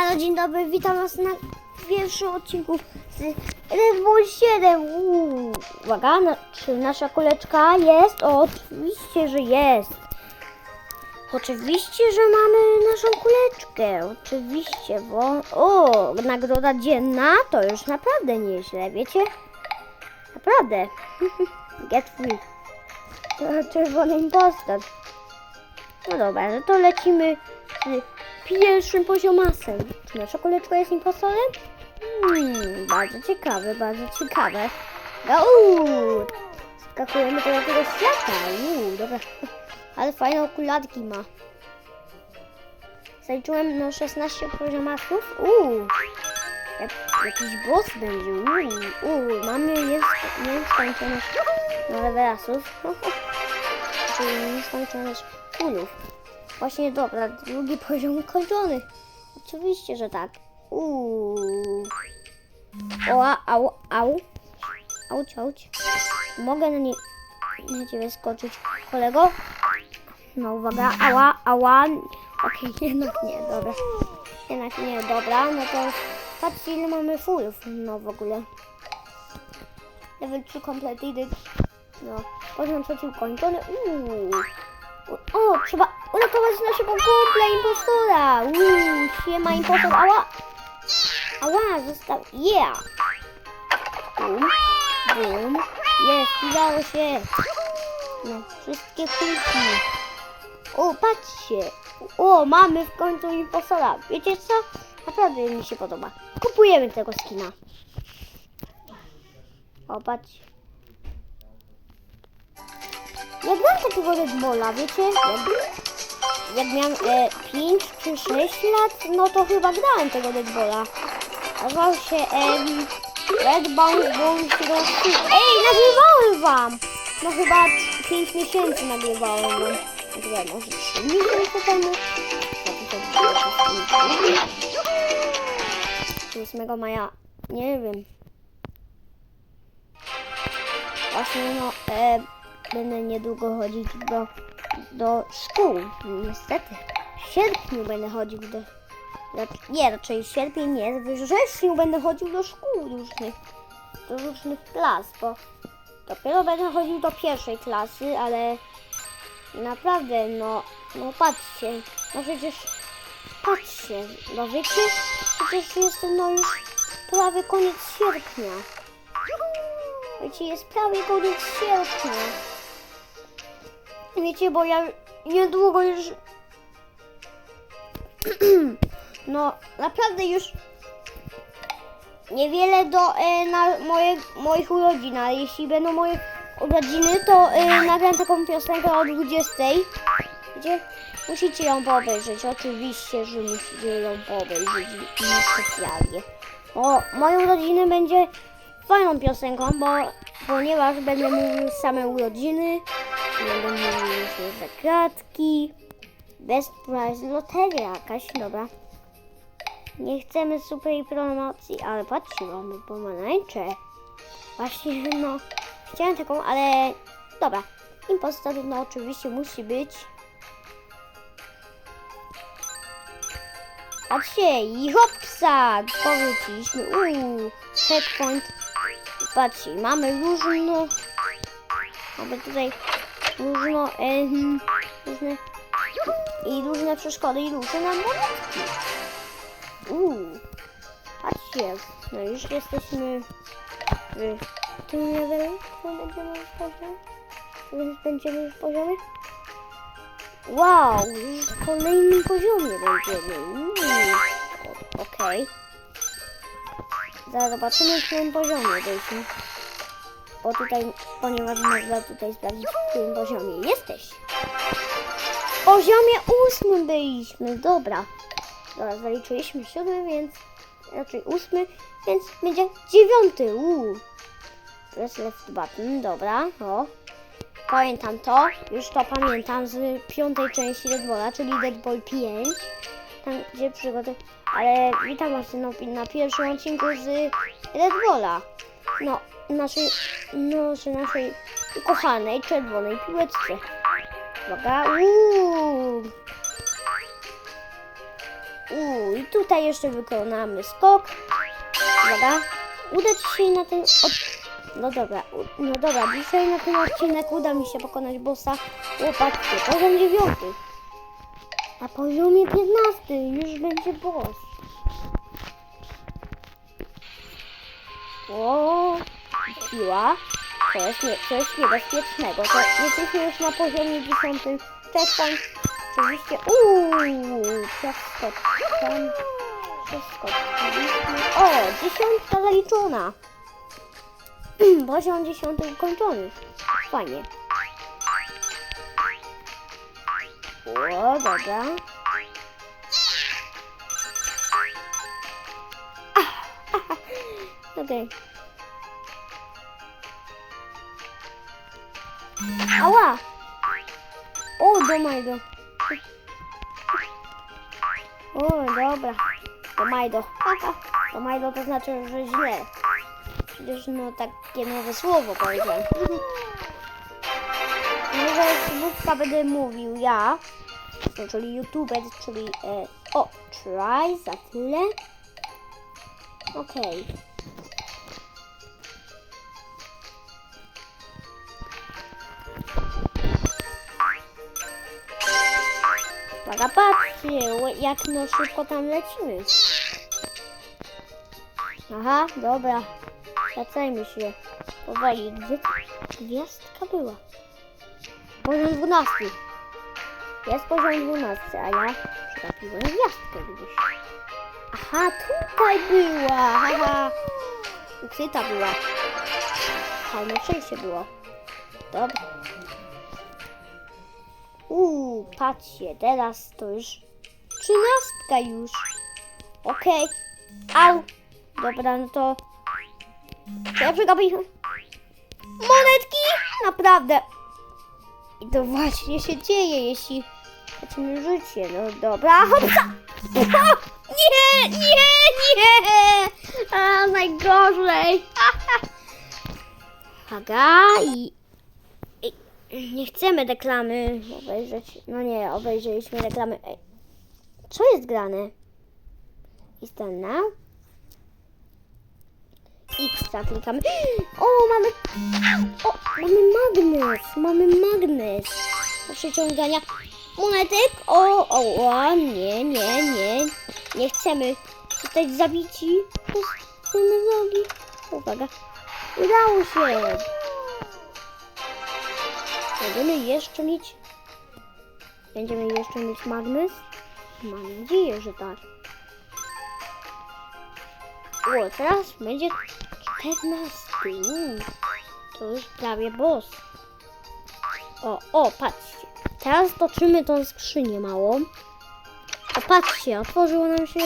Halo, dzień dobry, witam Was na pierwszym odcinku z Bull 7. Uuu, uwaga, czy nasza kuleczka jest? O, oczywiście, że jest. Oczywiście, że mamy naszą kuleczkę. Oczywiście, bo... O, nagroda dzienna to już naprawdę nieźle, wiecie? Naprawdę. Get free. Czerwony impostor. No dobra, no to lecimy pierwszym poziomasem. Czy nasza kuleczka jest impostorem? Hmm, bardzo ciekawe, bardzo ciekawe. Uuu, skakujemy do tego świata. Uuu, dobra. Ale fajne okularki ma. Zaliczyłem no 16 poziomasów. Uuu, jak, jakiś boss będzie. Uuu, uuu, mamy niesk- nieskończoność no, levelasów. Czyli nieskończoność fullów. Właśnie dobra, drugi poziom ukończony. Oczywiście, że tak. Uuu. O, au, au. Auć, auć. Mogę na nie na ciebie skoczyć, kolego? No uwaga, ała, ała. Okej, jednak nie, dobra. Jednak nie, dobra, no to patrzcie ile mamy fullów, no w ogóle. Level 3 completed. No, poziom trzeci ukończony. Uuu. O, trzeba uratować naszego kumpla impostora. Uuu, siema impostor. Ała. Ała, został. Yeah. Bum, bum. Jest, udało się. No, wszystkie kulki. O, patrzcie. O, mamy w końcu impostora. Wiecie co? Naprawdę mi się podoba. Kupujemy tego skina. O, patrzcie. Jak mam takiego Red Bulla, wiecie? Jak miałem e, 5 czy 6 lat, no to chyba grałem tego Red Bulla. Nazywał się em, Red Bounce Bounce 2. Ej, nagrywałem wam! No chyba 5 miesięcy nagrywałem wam. Nagrywałem może 3 miesiące temu. 8 maja, nie wiem. Właśnie no, e, będę niedługo chodzić do, do szkół. Niestety. W sierpniu będę chodził do... rac- Nie, raczej w sierpniu nie, w wrześniu będę chodził do szkół różnych. Do różnych klas, bo dopiero będę chodził do pierwszej klasy, ale naprawdę, no, no patrzcie, no przecież, patrzcie, no wiecie, przecież jestem no już prawie koniec sierpnia. Wiecie, jest prawie koniec sierpnia. Wiecie, bo ja niedługo już... no, naprawdę już niewiele do e, na moje, moich urodzin, ale jeśli będą moje urodziny, to e, nagram taką piosenkę o 20. Gdzie musicie ją obejrzeć. Oczywiście, że musicie ją obejrzeć i nie specjalnie. Bo moje urodziny będzie fajną piosenką, bo ponieważ będę mówił same urodziny, będę mówił się zakradki, best prize, loteria jakaś, dobra. Nie chcemy super promocji, ale patrzcie, mamy pomarańcze. Właśnie, no, chciałem taką, ale dobra. Impostor, no oczywiście musi być. Patrzcie, i hopsa, powróciliśmy, uuu, checkpoint. Patrzcie, mamy różno, mamy tutaj różno, em, różne, i różne przeszkody i różne nam monetki. Uuu, patrzcie, no już jesteśmy w tym levelu, co będziemy w poziomie, Więc będziemy w poziomie. Wow, już w kolejnym poziomie będziemy. O- okej. Zaraz zobaczymy, w którym poziomie byliśmy. Bo tutaj, ponieważ można tutaj sprawdzić, w którym poziomie jesteś. W poziomie ósmym byliśmy, dobra. Dobra, zaliczyliśmy siódmy, więc raczej ósmy, więc będzie dziewiąty. Uuu. Press left button, dobra, o. Pamiętam to, już to pamiętam z piątej części Red Bulla, czyli Dead Ball 5. Tam gdzie przygotuj. Ale witam Was na, na pierwszym odcinku z Red Bulla. No, naszej, no, z naszej ukochanej czerwonej piłeczce. Uwaga, uuu. Uuu, i tutaj jeszcze wykonamy skok. Uwaga. Uda ci się na ten... Od... No dobra, no dobra, dzisiaj na ten odcinek uda mi się pokonać bossa. Łopatrzcie, poziom dziewiąty. Na poziomie 15 już będzie boss. O, siła. To jest nie, coś niebezpiecznego. To jesteśmy już na poziomie 10. Checkpoint. Oczywiście. Uuu, przeskok. Tam. Przeskok. O, dziesiątka zaliczona. Poziom dziesiąty ukończony. Fajnie. O, dobra. Okej. Ała! O, do mojego. O, dobra. Do majdo. Do majdo to znaczy, że źle. Przecież no takie nowe słowo powiedziałem. Może słówka będę mówił ja. No, czyli youtuber, czyli... E, o, try, za tyle. Okej. Uwaga, ł- jak no szybko tam lecimy. Aha, dobra. Wracajmy się. Powoli. Gdzie ta gwiazdka była? Poziom 12. Jest poziom 12, a ja przegapiłem gwiazdkę gdzieś. Aha, tutaj była. Haha. Ukryta była. Fajne przejście było. Dobra. Uuu, patrzcie, teraz to już trzynastka już. Okej. Au. Dobra, no to... Czy ja przegapiłem? Monetki! Naprawdę. I to właśnie się dzieje, jeśli tracimy życie. No dobra, hopsa! Nie, nie, nie! A, najgorzej. Uwaga i... i... Nie chcemy reklamy obejrzeć. No nie, obejrzeliśmy reklamy. Ej, co jest grane? Now? X klikamy. O, mamy. O, mamy magnes. Mamy magnes. Do przeciągania monetek. O, o, o, nie, nie, nie. Nie chcemy zostać zabici tylne nogi. Uwaga. Udało się. Będziemy jeszcze mieć. Będziemy jeszcze mieć magnes? Mam nadzieję, że tak. O, teraz będzie 14. Uuu, To już prawie boss. O, o, patrzcie. Teraz toczymy tą skrzynię małą. O, patrzcie, otworzyło nam się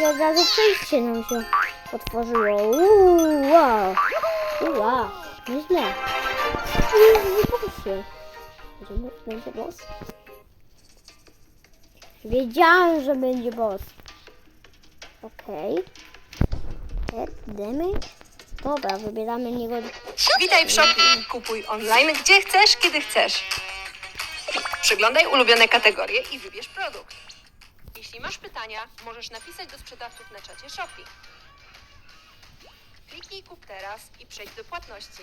i od razu przejście nam się otworzyło. Uuu, wow. Wow. Nieźle. Nie bossie. Będzie, będzie boss? Wiedziałem, że będzie boss. Okej. Okay. Damage. Dobra, wybieramy niego. Witaj w Shopee. Kupuj online gdzie chcesz, kiedy chcesz. Przeglądaj ulubione kategorie i wybierz produkt. Jeśli masz pytania, możesz napisać do sprzedawców na czacie Shopee. Kliknij kup teraz i przejdź do płatności.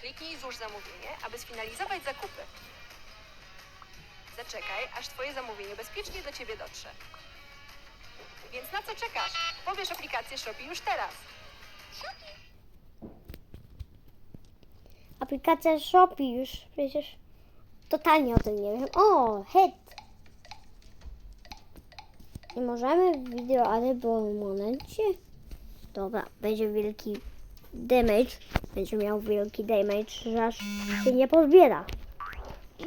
Kliknij złóż zamówienie, aby sfinalizować zakupy. Zaczekaj, aż Twoje zamówienie bezpiecznie do Ciebie dotrze. Więc na co czekasz? Pobierz aplikację Shopee już teraz. Aplikacja Shopee już przecież totalnie o tym nie wiem. O, head. Nie możemy wideo, w momencie. Dobra, będzie wielki damage. Będzie miał wielki damage, że aż się nie pozbiera.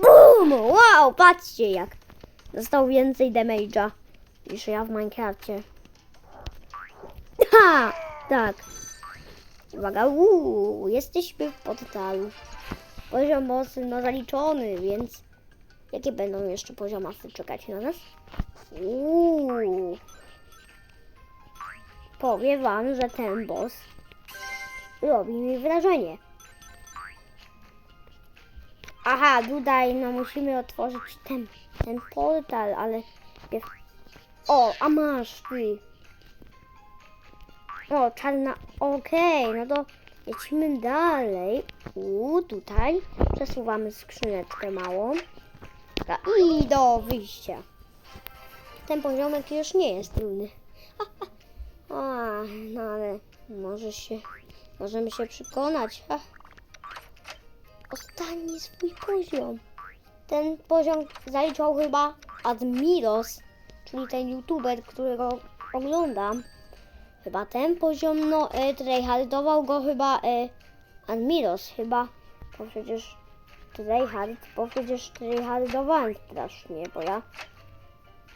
BOOM! Wow, patrzcie jak dostał więcej damage'a niż ja w Minecrafcie. Ha! Tak. Uwaga, uuu, jesteśmy w portalu. Poziom mocy no zaliczony, więc jakie będą jeszcze poziomasy czekać na nas? Uuu. Powiem wam, że ten boss robi mi wrażenie. Aha, tutaj no musimy otworzyć ten, ten portal, ale O, a masz ty. O, czarna. Okej, no to lecimy dalej. U, tutaj przesuwamy skrzyneczkę małą. Dobra, I do wyjścia. Ten poziomek już nie jest trudny. A, no ale może się, możemy się przekonać. Ha. Ostatni swój poziom. Ten poziom zaliczał chyba Admiros, czyli ten youtuber, którego oglądam. Chyba ten poziom, no, e, tryhardował go chyba e, Admiros, chyba, bo przecież tryhard, bo przecież tryhardowałem strasznie, bo ja,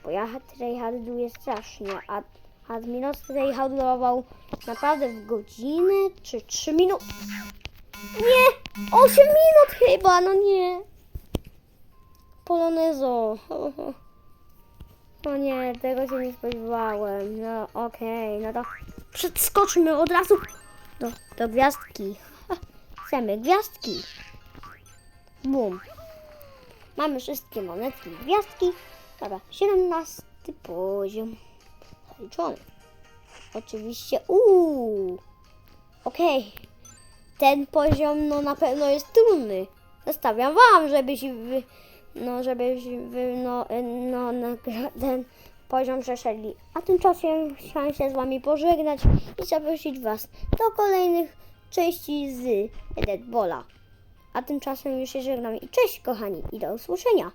bo ja tryharduję strasznie, a Admiros tryhardował naprawdę w godzinę, czy 3 minuty. Nie! 8 minut chyba, no nie. Polonezo. O nie, tego się nie spodziewałem. No okej, no to przedskoczmy od razu do, do gwiazdki. Chcemy gwiazdki. Bum. Mamy wszystkie monetki i gwiazdki. Dobra, 17 poziom. Zaliczony. Oczywiście, uuu. Okej. Ten poziom no na pewno jest trudny. Zostawiam wam, żebyś wy, no żebyś wy, no, no na ten poziom przeszedli. A tymczasem chciałam się z wami pożegnać i zaprosić was do kolejnych części z Deadbola. A tymczasem już się żegnam i cześć kochani i do usłyszenia.